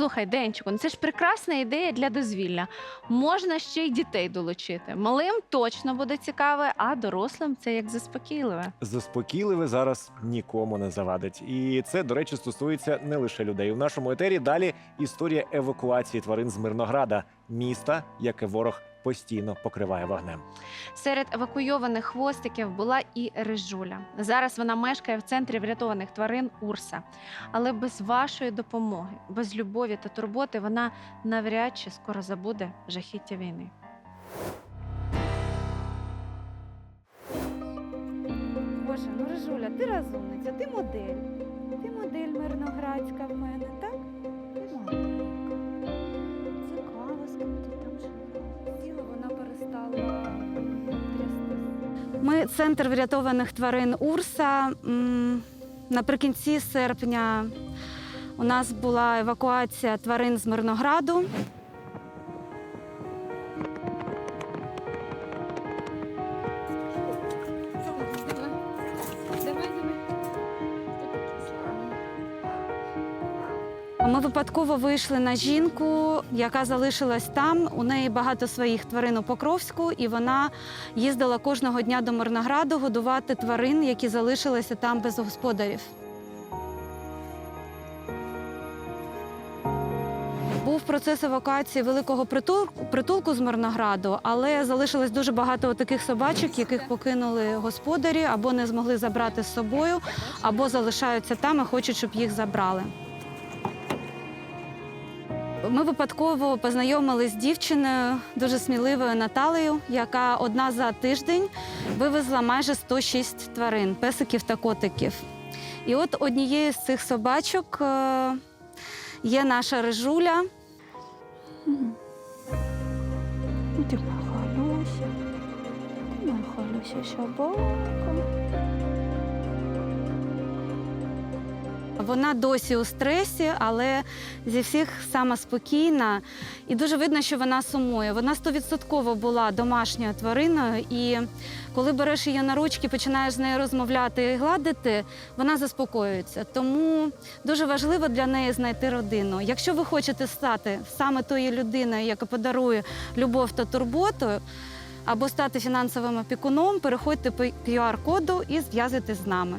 Слухай, Денчику, ну це ж прекрасна ідея для дозвілля. Можна ще й дітей долучити. Малим точно буде цікаве, а дорослим це як заспокійливе. Заспокійливе зараз нікому не завадить. І це, до речі, стосується не лише людей. У нашому етері далі історія евакуації тварин з Мирнограда, міста, яке ворог постійно покриває вогнем. Серед евакуйованих хвостиків була і Рижуля. Зараз вона мешкає в центрі врятованих тварин Урса. Але без вашої допомоги, без любові та турботи вона навряд чи скоро забуде жахіття війни. Боже, ну Рижуля, ти розумниця, ти модель. Ти модель мирноградська в мене, Ми центр врятованих тварин Урса. Наприкінці серпня у нас була евакуація тварин з Мирнограду. Ми випадково вийшли на жінку, яка залишилась там. У неї багато своїх тварин у Покровську, і вона їздила кожного дня до Мирнограду годувати тварин, які залишилися там без господарів. Був процес евакуації великого притулку, з Мирнограду, але залишилось дуже багато таких собачок, яких покинули господарі або не змогли забрати з собою, або залишаються там і хочуть, щоб їх забрали. Ми випадково познайомилися з дівчиною, дуже сміливою Наталею, яка одна за тиждень вивезла майже 106 тварин, песиків та котиків. І от однією з цих собачок е, є наша рижуля. Ти махалюся, махалюся собака. Вона досі у стресі, але зі всіх сама спокійна. І дуже видно, що вона сумує. Вона стовідсотково була домашньою твариною, і коли береш її на ручки, починаєш з нею розмовляти і гладити, вона заспокоюється. Тому дуже важливо для неї знайти родину. Якщо ви хочете стати саме тою людиною, яка подарує любов та турботу, або стати фінансовим опікуном, переходьте по QR-коду і зв'язуйтесь з нами.